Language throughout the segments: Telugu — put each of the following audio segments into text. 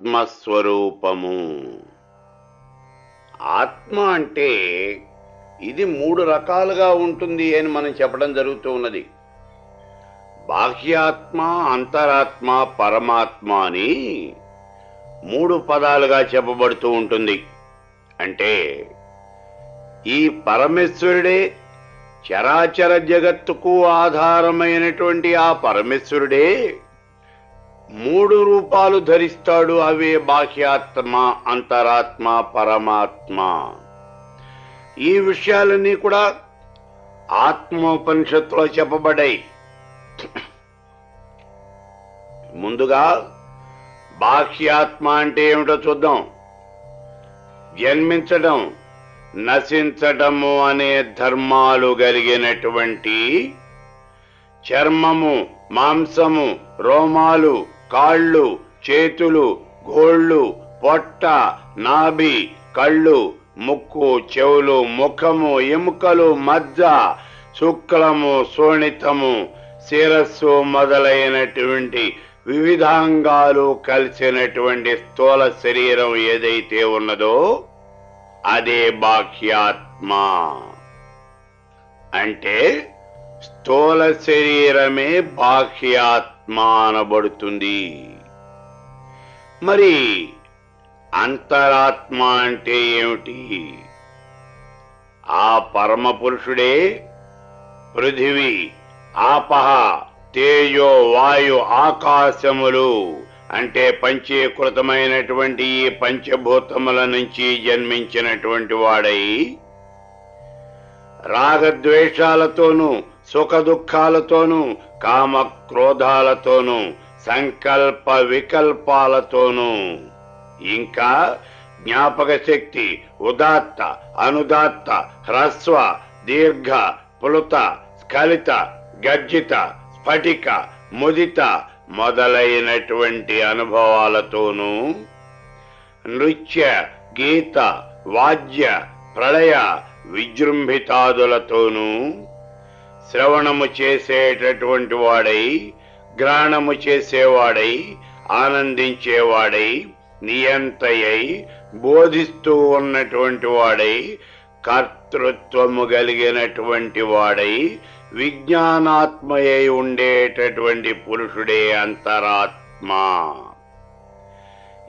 ఆత్మస్వరూపము. ఆత్మ అంటే ఇది మూడు రకాలుగా ఉంటుంది అని మనం చెప్పడం జరుగుతూ ఉన్నది. బాహ్యాత్మ అంతరాత్మ పరమాత్మ అని మూడు పదాలుగా చెప్పబడుతూ ఉంటుంది. అంటే ఈ పరమేశ్వరుడే చరాచర జగత్తుకు ఆధారమైనటువంటి ఆ పరమేశ్వరుడే మూడు రూపాలు ధరిస్తాడు అవే బాహ్యాత్మ అంతరాత్మ పరమాత్మ. ఈ విషయాలన్నీ కూడా ఆత్మోపనిషత్తులో చెప్పబడ్డాయి. ముందుగా బాహ్యాత్మ అంటే ఏమిటో చూద్దాం. జన్మించడం నశించటము అనే ధర్మాలు కలిగినటువంటి చర్మము మాంసము రోమాలు కాళ్ళు చేతులు గోళ్ళు పొట్ట నాభి కళ్ళు ముక్కు చెవులు ముఖము ఎముకలు మజ్జ శుక్లము శోణితము శిరస్సు మొదలైనటువంటి వివిధాంగాలు కలిసినటువంటి స్థూల శరీరం ఏదైతే ఉన్నదో అదే బాహ్యాత్మ. అంటే స్థూల శరీరమే బాహ్యాత్మ. అనబడుతుంది మరి అంతరాత్మ అంటే ఏమిటి? ఆ పరమ పురుషుడే పృథివీ ఆపహ తేజో వాయు ఆకాశములు అంటే పంచీకృతమైనటువంటి ఈ పంచభూతముల నుంచి జన్మించినటువంటి వాడై రాగద్వేషాలతోనూ సుఖ దుఃఖాలతోనూ కామ క్రోధాలతోనూ సంకల్ప వికల్పాలతోనూ ఇంకా జ్ఞాపక శక్తి ఉదాత్త అనుదాత్త హ్రస్వ దీర్ఘ పులుత స్ఖలిత గర్జిత స్ఫటిక ముదిత మొదలైనటువంటి అనుభవాలతోనూ నృత్య గీత వాద్య ప్రళయ విజృంభితాదులతోనూ శ్రవణము చేసేటటువంటి వాడై గ్రహణము చేసేవాడై ఆనందించేవాడై నియంతయై బోధిస్తూ ఉన్నటువంటి వాడై కర్తృత్వము కలిగినటువంటి వాడై విజ్ఞానాత్మయై ఉండేటటువంటి పురుషుడే అంతరాత్మ.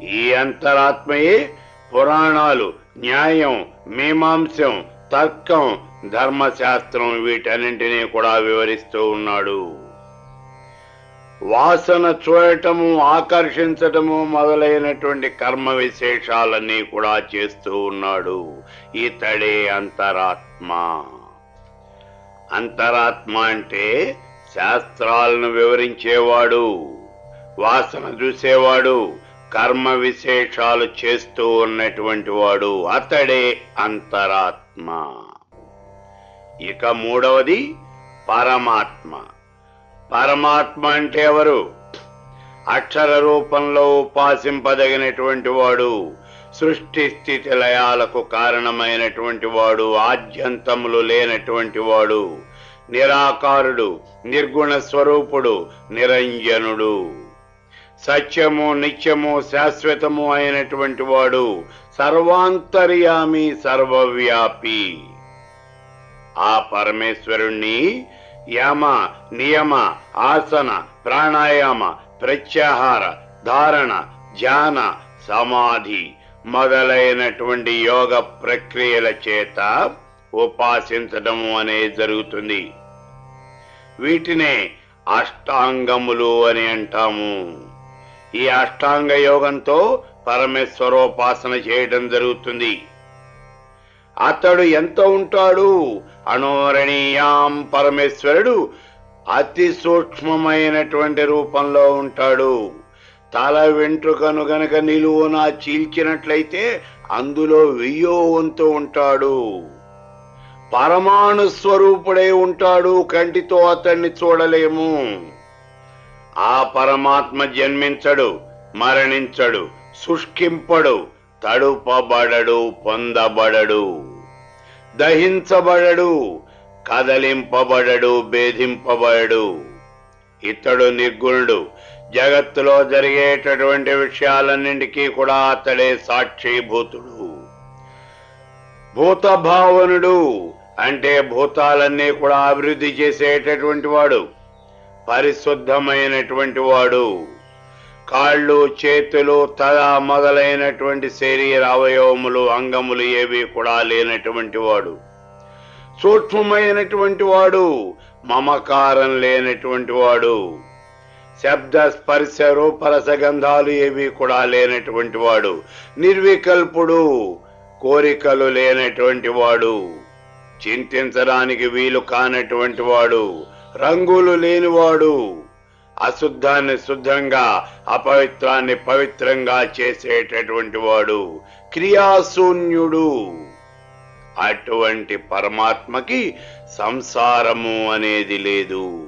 ఈ అంతరాత్మయే పురాణాలు న్యాయం మీమాంసం తర్కం ధర్మశాస్త్రం వీటన్నింటినీ కూడా వివరిస్తూ ఉన్నాడు. వాసన చూడటము ఆకర్షించటము మొదలైనటువంటి కర్మ విశేషాలన్నీ కూడా చేస్తూ ఉన్నాడు. ఇతడే అంతరాత్మ. అంతరాత్మ అంటే శాస్త్రాలను వివరించేవాడు వాసన చూసేవాడు కర్మ విశేషాలు చేస్తూ ఉన్నటువంటి వాడు. అతడే అంతరాత్మ. ఇక మూడవది పరమాత్మ. పరమాత్మ అంటే ఎవరు? అక్షర రూపంలో ఉపాసింపదగినటువంటి వాడు సృష్టి స్థితి లయాలకు కారణమైనటువంటి వాడు ఆద్యంతములు లేనటువంటి వాడు నిరాకారుడు నిర్గుణ స్వరూపుడు నిరంజనుడు. సత్యము నిత్యము శాశ్వతము అయినటువంటి వాడు సర్వాంతర్యామి సర్వవ్యాపి. ఆ పరమేశ్వరుణ్ణి యమ నియమ ఆసన ప్రాణాయామ ప్రత్యాహార ధారణ ధ్యాన సమాధి మొదలైనటువంటి యోగ ప్రక్రియల చేత ఉపాసించడము అనేది జరుగుతుంది. వీటినే అష్టాంగములు అని అంటాము. ఈ అష్టాంగ యోగంతో పరమేశ్వరోపాసన చేయడం జరుగుతుంది. అతడు ఎంత ఉంటాడు. అణోరణీయాం పరమేశ్వరుడు అతి సూక్ష్మమైనటువంటి రూపంలో ఉంటాడు. తల వెంట్రుకను గనక నిలువున చీల్చినట్లయితే అందులో వెయ్యో వంతు ఉంటాడు. పరమాణు స్వరూపుడై ఉంటాడు కంటితో అతన్ని చూడలేము. ఆ పరమాత్మ జన్మించడు మరణించడు శుష్కింపడు తడుపబడడు పొందబడడు. దహించబడడు కదలింపబడడు భేధింపబడడు ఇతడు నిగ్గుణుడు జగత్తులో జరిగేటటువంటి విషయాలన్నింటికీ కూడా అతడే సాక్షిభూతుడు. భూతభావనుడు అంటే భూతాలన్నీ కూడా అభివృద్ధి చేసేటటువంటి వాడు పరిశుద్ధమైనటువంటి వాడు. కాళ్ళు చేతులు తల మొదలైనటువంటి శరీర అవయవములు అంగములు ఏవి కూడా లేనటువంటి వాడు. సూక్ష్మమైనటువంటి వాడు మమకారం లేనటువంటి వాడు. శబ్ద స్పర్శ రూపరస గంధాలు ఏవి కూడా లేనటువంటి వాడు. నిర్వికల్పుడు కోరికలు లేనటువంటి వాడు. చింతించడానికి వీలు కానటువంటి వాడు. రంగులు లేనివాడు. అశుద్ధాన్ని శుద్ధంగా అపవిత్రాన్ని పవిత్రంగా చేసేటటువంటి వాడు క్రియాశూన్యుడు. అటువంటి పరమాత్మకి సంసారము అనేది లేదు.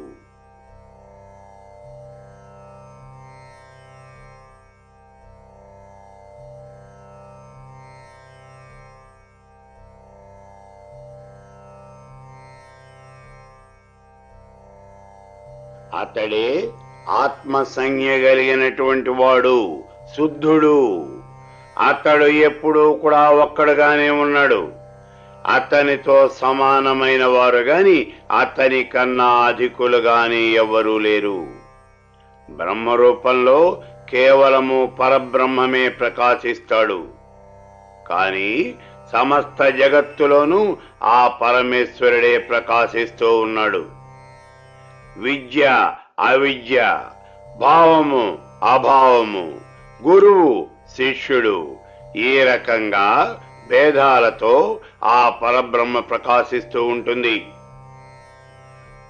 అతడే ఆత్మ సంజ్ఞ కలిగినటువంటి వాడు శుద్ధుడు. అతడు ఎప్పుడూ కూడా ఒక్కడుగానే ఉన్నాడు. అతనితో సమానమైన వారు గాని అతని కన్నా అధికులు గాని ఎవరూ లేరు. బ్రహ్మ రూపంలో కేవలము పరబ్రహ్మమే ప్రకాశిస్తాడు. కాని సమస్త జగత్తులోనూ ఆ పరమేశ్వరుడే ప్రకాశిస్తూ ఉన్నాడు. విద్య అవిద్య భావము అభావము. గురువు శిష్యుడు. ఈ రకంగా భేదాలతో ఆ పరబ్రహ్మ ప్రకాశిస్తూ ఉంటుంది.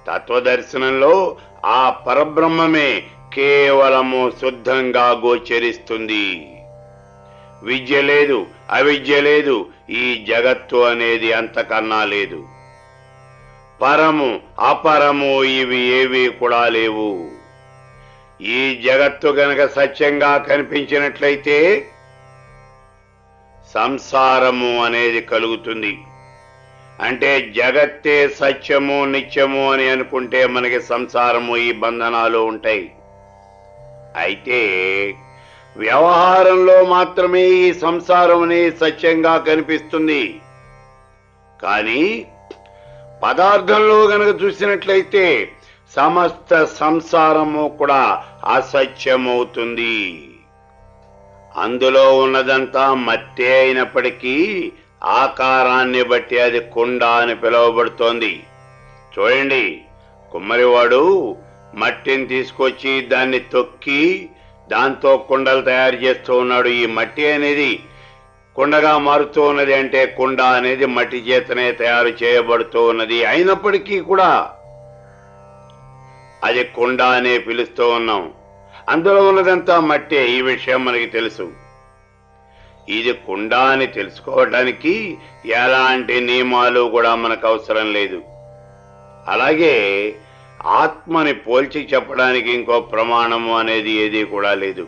తత్వదర్శనంలో ఆ పరబ్రహ్మమే కేవలము శుద్ధంగా గోచరిస్తుంది. విద్య లేదు అవిద్య లేదు ఈ జగత్తు అనేది అంతకన్నా లేదు. పరము అపరము ఇవి ఏవి కూడా లేవు. ఈ జగత్తు గనక సత్యంగా కనిపించినట్లయితే సంసారము అనేది కలుగుతుంది. అంటే జగత్తే సత్యము నిత్యము అని అనుకుంటే మనకి సంసారము ఈ బంధనాలు ఉంటాయి. అయితే వ్యవహారంలో మాత్రమే ఈ సంసారం అనేది సత్యంగా కనిపిస్తుంది. కానీ పదార్థంలో గనక చూసినట్లయితే సమస్త సంసారము కూడా అసత్యమవుతుంది అందులో ఉన్నదంతా మట్టే అయినప్పటికీ ఆకారాన్ని బట్టి అది కుండ అని పిలువబడుతోంది. చూడండి కుమ్మరివాడు మట్టిని తీసుకొచ్చి దాన్ని తొక్కి దాంతో కుండలు తయారు చేస్తూ ఉన్నాడు. ఈ మట్టి అనేది కుండగా మారుతూ ఉన్నది అంటే కుండ అనేది మట్టి చేతనే తయారు చేయబడుతూ ఉన్నది అయినప్పటికీ కూడా అది కుండ అనే పిలుస్తూ ఉన్నాం. అందులో ఉన్నదంతా మట్టే ఈ విషయం మనకి తెలుసు. ఇది కుండ అని తెలుసుకోవడానికి ఎలాంటి నియమాలు కూడా మనకు అవసరం లేదు. అలాగే ఆత్మని పోల్చి చెప్పడానికి ఇంకో ప్రమాణము అనేది ఏది కూడా లేదు.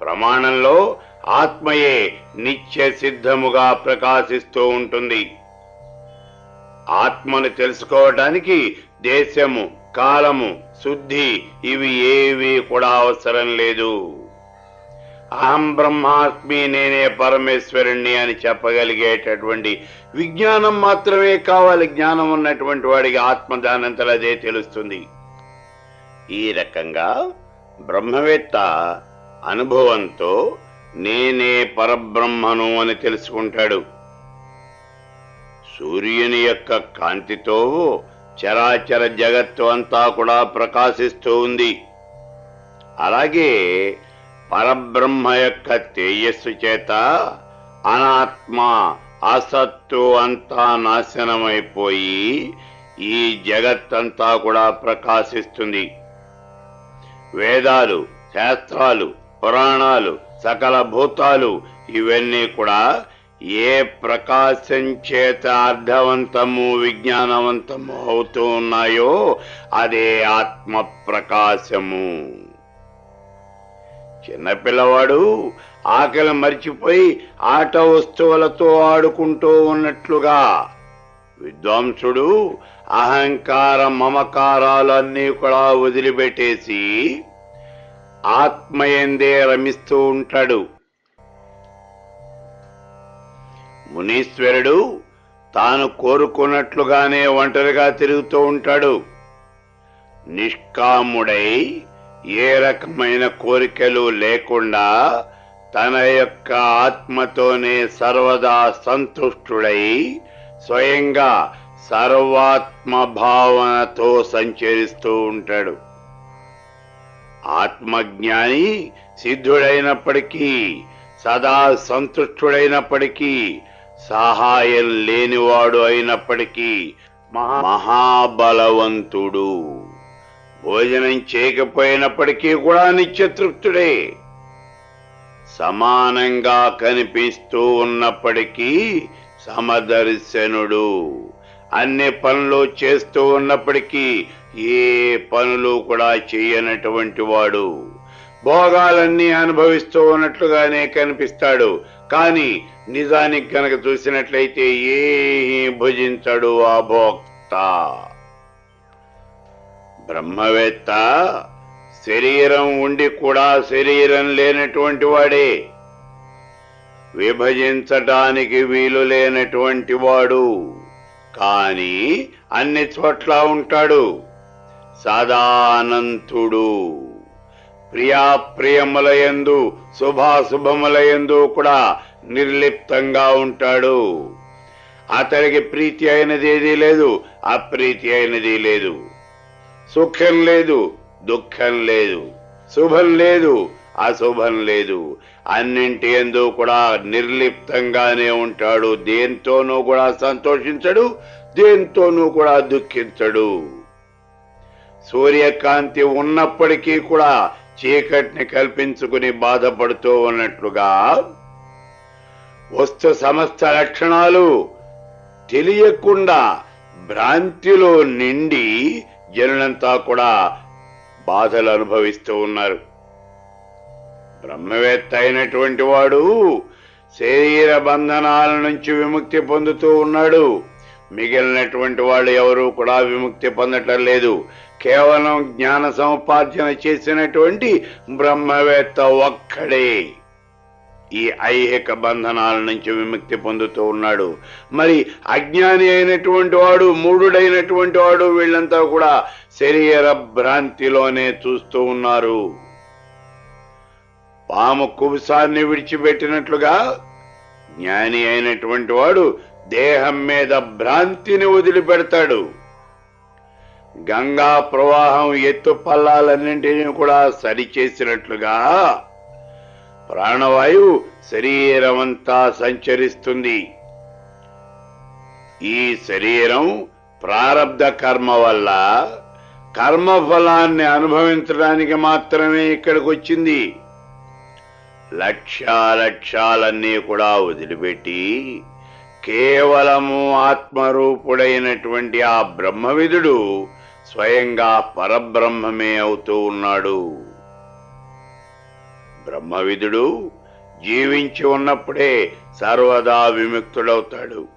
ప్రమాణంలో ఆత్మయే నిత్య సిద్ధముగా ప్రకాశిస్తూ ఉంటుంది. ఆత్మను తెలుసుకోవటానికి దేశము కాలము శుద్ధి ఇవి ఏవి కూడా అవసరం లేదు. అహం బ్రహ్మాస్మి నేనే పరమేశ్వరుణ్ణి అని చెప్పగలిగేటటువంటి విజ్ఞానం మాత్రమే కావాలి. జ్ఞానం ఉన్నటువంటి వాడికి ఆత్మ దానంతలో అదే తెలుస్తుంది. ఈ రకంగా బ్రహ్మవేత్త అనుభవంతో నేనే పరబ్రహ్మను అని తెలుసుకుంటాడు. సూర్యుని యొక్క కాంతితో చరాచర జగత్తు అంతా కూడా ప్రకాశిస్తూ ఉంది. అలాగే పరబ్రహ్మ యొక్క తేజస్సు చేత అనాత్మ అసత్తు అంతా నాశనమైపోయి ఈ జగత్తంతా కూడా ప్రకాశిస్తుంది. వేదాలు శాస్త్రాలు పురాణాలు సకల భూతాలు ఇవన్నీ కూడా ఏ ప్రకాశం చేత అర్థవంతము విజ్ఞానవంతము అవుతూ ఉన్నాయో అదే ఆత్మ ప్రకాశము చిన్నపిల్లవాడు ఆకలి మర్చిపోయి ఆట వస్తువులతో ఆడుకుంటూ ఉన్నట్లుగా విద్వాంసుడు అహంకార మమకారాలన్నీ కూడా వదిలిపెట్టేసి ఆత్మయందే రమిస్తూ ఉంటాడు. మునీశ్వరుడు తాను కోరుకున్నట్లుగానే ఒంటరిగా తిరుగుతూ ఉంటాడు. నిష్కాముడై ఏ రకమైన కోరికలు లేకుండా తన యొక్క ఆత్మతోనే సర్వదా సంతుష్టుడై స్వయంగా సర్వాత్మ భావనతో సంచరిస్తూ ఉంటాడు. ఆత్మజ్ఞాని సిద్ధుడైనప్పటికీ సదా సంతుష్టుడైనప్పటికీ సహాయం లేనివాడు అయినప్పటికీ మహాబలవంతుడు. భోజనం చేయకపోయినప్పటికీ కూడా నిత్యతృప్తుడే. సమానంగా కనిపిస్తూ ఉన్నప్పటికీ సమదర్శనుడు. అన్ని పనులు చేస్తూ ఉన్నప్పటికీ ఏ పనులు కూడా చేయనటువంటి వాడు. భోగాలన్నీ అనుభవిస్తూ ఉన్నట్లుగానే కనిపిస్తాడు. కానీ నిజానికి గనక చూసినట్లయితే ఏ భుజించడు ఆ భోక్త. బ్రహ్మవేత్త శరీరం ఉండి కూడా శరీరం లేనటువంటి వాడే. విభజించటానికి వీలు లేనటువంటి వాడు. కాని అన్ని చోట్ల ఉంటాడు. సదానంతుడు. ప్రియాప్రియములయందు శుభాశుభములయందు కూడా నిర్లిప్తంగా ఉంటాడు. అతడికి ప్రీతి అయినది ఏదీ లేదు అప్రీతి అయినది లేదు. సుఖం లేదు దుఃఖం లేదు. శుభం లేదు అశుభం లేదు. అన్నింటి ఎందు కూడా నిర్లిప్తంగానే ఉంటాడు. దేంతోనూ కూడా సంతోషించడు దేంతోనూ కూడా దుఃఖించడు. సూర్యకాంతి ఉన్నప్పటికీ కూడా చీకటిని కల్పించుకుని బాధపడుతూ ఉన్నట్లుగా వస్తు సమస్త లక్షణాలు తెలియకుండా భ్రాంతిలో నిండి జనులంతా కూడా బాధలు అనుభవిస్తూ ఉన్నారు. బ్రహ్మవేత్త అయినటువంటి వాడు శరీర బంధనాల నుంచి విముక్తి పొందుతూ ఉన్నాడు. మిగిలినటువంటి వాళ్ళు ఎవరూ కూడా విముక్తి పొందటం లేదు. కేవలం జ్ఞాన సముపార్జన చేసినటువంటి బ్రహ్మవేత్త ఒక్కడే. ఈ ఐహిక బంధనాల నుంచి విముక్తి పొందుతూ ఉన్నాడు. మరి అజ్ఞాని అయినటువంటి వాడు మూఢుడైనటువంటి వాడు వీళ్ళంతా కూడా శరీర భ్రాంతిలోనే చూస్తూ ఉన్నారు. పాము కుబుసాన్ని విడిచిపెట్టినట్లుగా జ్ఞాని అయినటువంటి వాడు దేహం మీద భ్రాంతిని వదిలిపెడతాడు. గంగా ప్రవాహం ఎత్తు పల్లాలన్నింటినీ కూడా సరిచేసినట్లుగా ప్రాణవాయువు శరీరమంతా సంచరిస్తుంది. ఈ శరీరం ప్రారబ్ధ కర్మ వల్ల కర్మఫలాన్ని అనుభవించడానికి మాత్రమే ఇక్కడికి వచ్చింది లక్ష్యాలక్ష్యాలన్నీ కూడా వదిలిపెట్టి కేవలము ఆత్మరూపుడైనటువంటి ఆ బ్రహ్మవిధుడు స్వయంగా పరబ్రహ్మమే అవుతూ ఉన్నాడు. బ్రహ్మవిదుడు జీవించి ఉన్నప్పుడే సర్వదా విముక్తుడవుతాడు.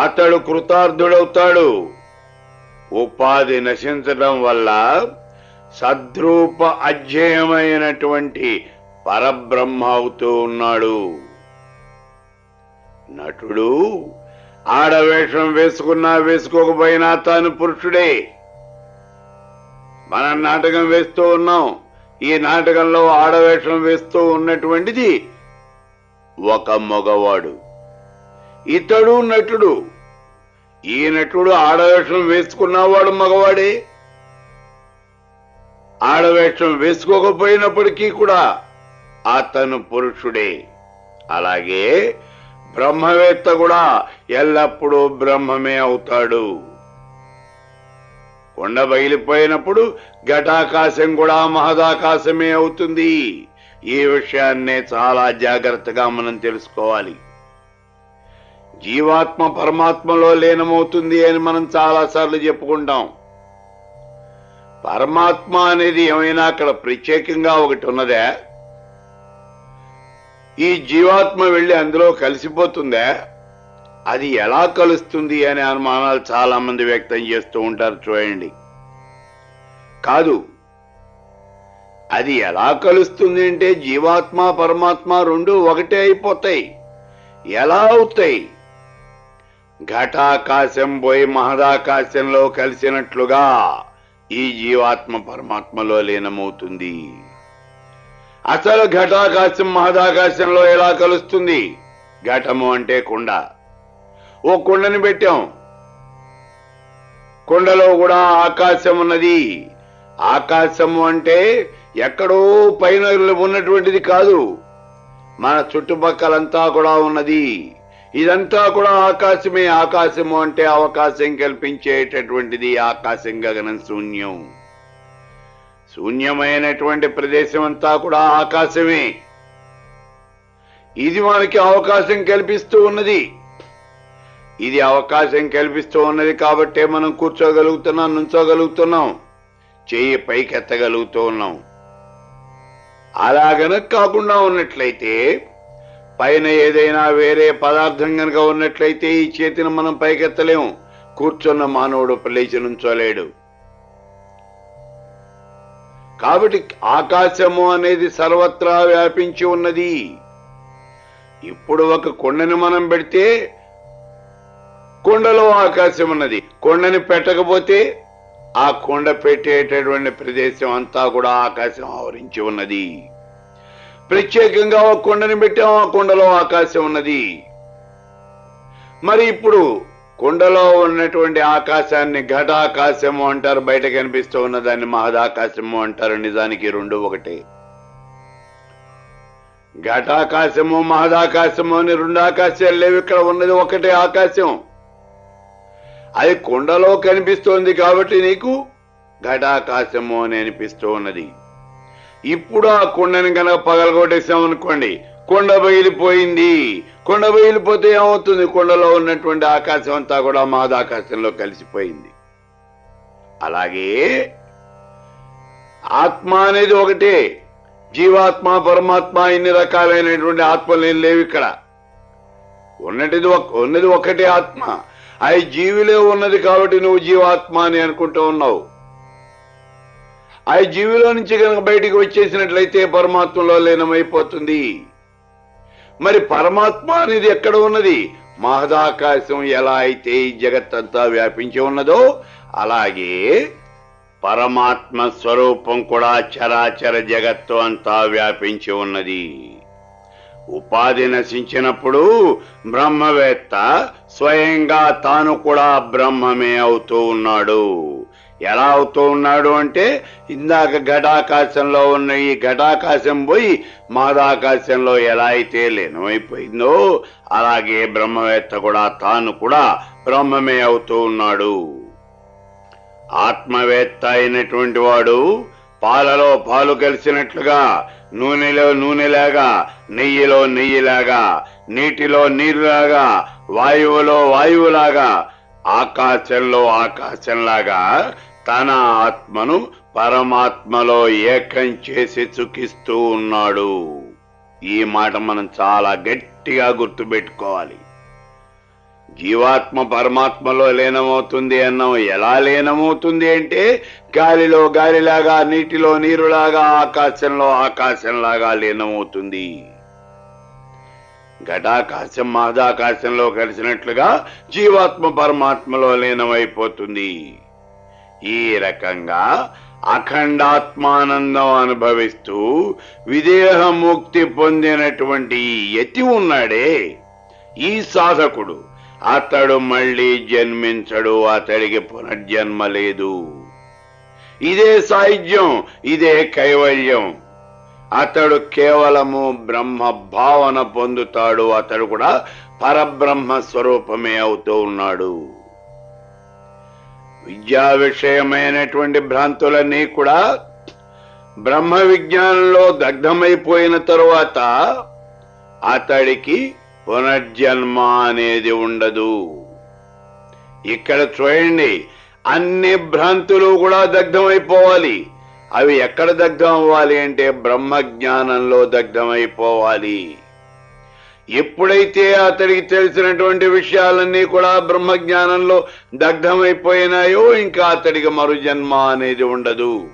అతడు కృతార్థుడవుతాడు. ఉపాధి నశించడం వల్ల సద్రూప అధ్యయమైనటువంటి పరబ్రహ్మ అవుతూ ఉన్నాడు. నటుడు ఆడవేషం వేసుకున్నా వేసుకోకపోయినా తాను పురుషుడే. మనం నాటకం వేస్తూ ఉన్నాం. ఈ నాటకంలో ఆడవేషం వేస్తూ ఉన్నటువంటిది ఒక మగవాడు. ఇతడు నటుడు. ఈ నటుడు ఆడవేషం వేసుకున్నవాడు మగవాడే. ఆడవేషం వేసుకోకపోయినప్పటికీ కూడా అతను పురుషుడే. అలాగే బ్రహ్మవేత్త కూడా ఎల్లప్పుడూ బ్రహ్మమే అవుతాడు. కొండ బయలిపోయినప్పుడు ఘటాకాశం కూడా మహదాకాశమే అవుతుంది. ఈ విషయాన్నే చాలా జాగ్రత్తగా మనం తెలుసుకోవాలి. జీవాత్మ పరమాత్మలో లీనమవుతుంది అని మనం చాలా సార్లు చెప్పుకుంటాం. పరమాత్మ అనేది ఏమైనా అక్కడ ప్రత్యేకంగా ఒకటి ఉన్నదా? ఈ జీవాత్మ వెళ్ళి అందులో కలిసిపోతుందా? అది ఎలా కలుస్తుంది అనే అనుమానాలు చాలా మంది వ్యక్తం చేస్తూ ఉంటారు చూడండి. కాదు అది ఎలా కలుస్తుంది అంటే జీవాత్మ పరమాత్మ రెండు ఒకటే అయిపోతాయి. ఎలా అవుతాయి? ఘటాకాశం పోయి మహదాకాశంలో కలిసినట్లుగా ఈ జీవాత్మ పరమాత్మలో లీనమవుతుంది. అసలు ఘటాకాశం మహదాకాశంలో ఎలా కలుస్తుంది? ఘటము అంటే కుండ. ఓ కుండని పెట్టాం. కుండలో కూడా ఆకాశం ఉన్నది. ఆకాశము అంటే ఎక్కడో పైన ఉన్నటువంటిది కాదు. మన చుట్టుపక్కలంతా కూడా ఉన్నది. ఇదంతా కూడా ఆకాశమే. ఆకాశము అంటే అవకాశం కల్పించేటటువంటిది ఆకాశం గగనం శూన్యం. శూన్యమైనటువంటి ప్రదేశం అంతా కూడా ఆకాశమే. ఇది మనకి అవకాశం కల్పిస్తూ ఉన్నది. ఇది అవకాశం కల్పిస్తూ ఉన్నది కాబట్టే మనం కూర్చోగలుగుతున్నాం నుంచోగలుగుతున్నాం. చెయ్యి పైకెత్తగలుగుతూ ఉన్నాం. అలాగన కాకుండా ఉన్నట్లయితే పైన ఏదైనా వేరే పదార్థం కనుక ఉన్నట్లయితే ఈ చేతిని మనం పైకెత్తలేం. కూర్చున్న మానవుడు లేచి నుంచోలేడు. కాబట్టి ఆకాశము అనేది సర్వత్రా వ్యాపించి ఉన్నది. ఇప్పుడు ఒక కొండని మనం పెడితే కొండలో ఆకాశం ఉన్నది. కొండని పెట్టకపోతే ఆ కొండ పెట్టేటటువంటి ప్రదేశం అంతా కూడా ఆకాశం ఆవరించి ఉన్నది. ప్రత్యేకంగా ఒక కొండని పెట్టాము ఆ కొండలో ఆకాశం ఉన్నది. మరి ఇప్పుడు కొండలో ఉన్నటువంటి ఆకాశాన్ని ఘటాకాశము అంటారు బయట కనిపిస్తూ ఉన్న దాన్ని మహదాకాశము అంటారు నిజానికి రెండు ఒకటే. ఘటాకాశము మహదాకాశము అని రెండు ఆకాశాలు లేవు ఇక్కడ ఉన్నది ఒకటే ఆకాశం. అది కొండలో కనిపిస్తోంది కాబట్టి నీకు ఘటాకాశము అని అనిపిస్తూ ఉన్నది ఇప్పుడు ఆ కొండని కనుక పగలగొట్టేసాం అనుకోండి కొండ బయలిపోయింది. కొండ బయలిపోతే ఏమవుతుంది? కొండలో ఉన్నటువంటి ఆకాశం అంతా కూడా మాదాకాశంలో కలిసిపోయింది. అలాగే ఆత్మ అనేది ఒకటే. జీవాత్మ పరమాత్మ ఇన్ని రకాలైనటువంటి ఆత్మలు లేవు ఇక్కడ. ఉన్నటిది ఒక- ఉన్నది ఒకటే ఆత్మ. అవి జీవిలో ఉన్నది కాబట్టి నువ్వు జీవాత్మ అని అనుకుంటూ ఉన్నావు. ఆ జీవిలో నుంచి కనుక బయటికి వచ్చేసినట్లయితే పరమాత్మలో లీనమైపోతుంది. మరి పరమాత్మ అనేది ఎక్కడ ఉన్నది? మహదాకాశం ఎలా అయితే ఈ జగత్తంతా వ్యాపించి ఉన్నదో అలాగే పరమాత్మ స్వరూపం కూడా చరాచర జగత్తు అంతా వ్యాపించి ఉన్నది. ఉపాధి నశించినప్పుడు బ్రహ్మవేత్త స్వయంగా తాను కూడా బ్రహ్మమే అవుతూ ఉన్నాడు. ఎలా అవుతూ ఉన్నాడు అంటే ఇందాక ఘటాకాశంలో ఉన్న ఈ ఘటాకాశం పోయి మాదాకాశంలో ఎలా అయితే లీనమైపోయిందో అలాగే బ్రహ్మవేత్త కూడా తాను కూడా బ్రహ్మమే అవుతూ ఉన్నాడు. ఆత్మవేత్త అయినటువంటి వాడు పాలలో పాలు కలిసినట్లుగా నూనెలో నూనెలాగా నెయ్యిలో నెయ్యిలాగా నీటిలో నీరులాగా వాయువులో వాయువులాగా ఆకాశంలో ఆకాశంలాగా తన ఆత్మను పరమాత్మలో ఏకం చేసి చుకిస్తూ ఉన్నాడు. ఈ మాట మనం చాలా గట్టిగా గుర్తుపెట్టుకోవాలి. జీవాత్మ పరమాత్మలో లీనమవుతుంది అన్నాం ఎలా లీనమవుతుంది అంటే గాలిలో గాలిలాగా నీటిలో నీరులాగా ఆకాశంలో ఆకాశంలాగా లీనమవుతుంది. ఘటాకాశం మహదాకాశంలో కలిసినట్లుగా జీవాత్మ పరమాత్మలో లీనమైపోతుంది. ఈ రకంగా అఖండాత్మానందం అనుభవిస్తూ విదేహ ముక్తి పొందినటువంటి యతి ఉన్నాడే. ఈ సాధకుడు అతడు మళ్ళీ జన్మించడు అతడికి పునర్జన్మ లేదు. ఇదే సాహిత్యం ఇదే కైవల్యం. అతడు కేవలము బ్రహ్మ భావన పొందుతాడు అతడు కూడా పరబ్రహ్మ స్వరూపమే అవుతూ ఉన్నాడు. విద్యా విషయమైనటువంటి భ్రాంతులన్నీ కూడా బ్రహ్మ విజ్ఞానంలో దగ్ధమైపోయిన తరువాత అతడికి పునర్జన్మ అనేది ఉండదు. ఇక్కడ చూడండి అన్ని భ్రాంతులు కూడా దగ్ధమైపోవాలి. అవి ఎక్కడ దగ్ధం అవ్వాలి అంటే బ్రహ్మ జ్ఞానంలో దగ్ధమైపోవాలి. ఎప్పుడైతే అతడికి తెలిసినటువంటి విషయాలన్నీ కూడా బ్రహ్మ జ్ఞానంలో దగ్ధమైపోయినాయో ఇంకా అతడికి మరుజన్మ అనేది ఉండదు.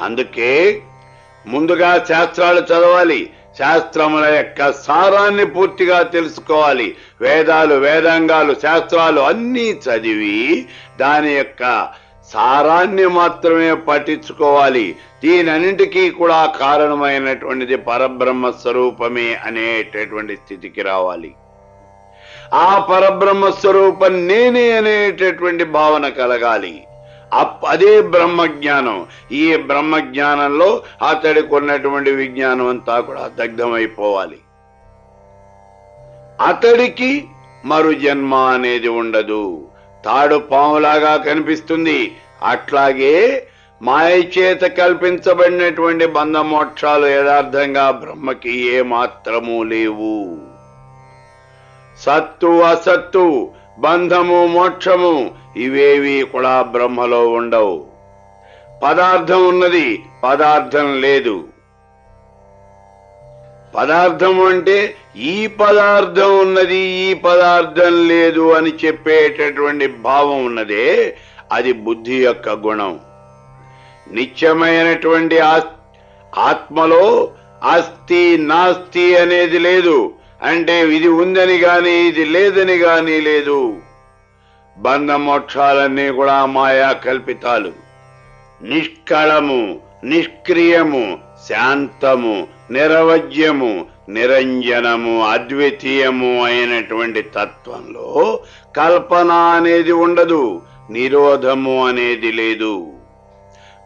అందుకే ముందుగా శాస్త్రాలు చదవాలి. శాస్త్రముల యొక్క సారాన్ని పూర్తిగా తెలుసుకోవాలి. వేదాలు వేదాంగాలు శాస్త్రాలు అన్నీ చదివి దాని యొక్క సారాన్ని మాత్రమే పఠించుకోవాలి దీనన్నింటికీ కూడా కారణమైనటువంటిది పరబ్రహ్మ స్వరూపమే అనేటటువంటి స్థితికి రావాలి. ఆ పరబ్రహ్మ స్వరూపం నేనే అనేటటువంటి భావన కలగాలి. అదే బ్రహ్మ జ్ఞానం ఈ బ్రహ్మ జ్ఞానంలో అతడికి ఉన్నటువంటి విజ్ఞానం అంతా కూడా దగ్ధమైపోవాలి. అతడికి మరు జన్మ అనేది ఉండదు. తాడు పాములాగా కనిపిస్తుంది. అట్లాగే మాయ చేత కల్పించబడినటువంటి బంధ మోక్షాలు యథార్థంగా బ్రహ్మకి ఏ మాత్రము లేవు. సత్తు అసత్తు బంధము మోక్షము ఇవేవి కూడా బ్రహ్మలో ఉండవు. పదార్థం ఉన్నది పదార్థం లేదు. పదార్థం అంటే ఈ పదార్థం ఉన్నది ఈ పదార్థం లేదు అని చెప్పేటటువంటి భావం ఉన్నదే అది బుద్ధి యొక్క గుణం. నిత్యమైనటువంటి ఆత్మలో అస్థి నాస్తి అనేది లేదు. అంటే ఇది ఉందని గాని ఇది లేదని గాని లేదు. బంధ మోక్షాలన్నీ కూడా మాయా కల్పితాలు. నిష్కళము నిష్క్రియము శాంతము నిరవజ్యము నిరంజనము అద్వితీయము అయినటువంటి తత్వంలో కల్పన అనేది ఉండదు నిరోధము అనేది లేదు.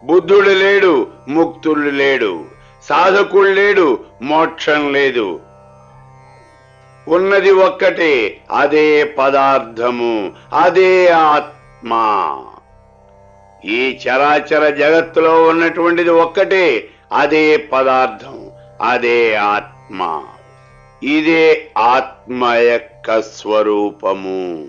బుద్ధుడు లేడు ముక్తుడు లేడు సాధకుడు లేడు మోక్షం లేదు ఉన్నది ఒక్కటే అదే పదార్థము అదే ఆత్మ. ఈ చరాచర జగత్తులో ఉన్నటువంటిది ఒక్కటే అదే పదార్థం అదే ఆత్మ. ఇదే ఆత్మ యొక్క స్వరూపము.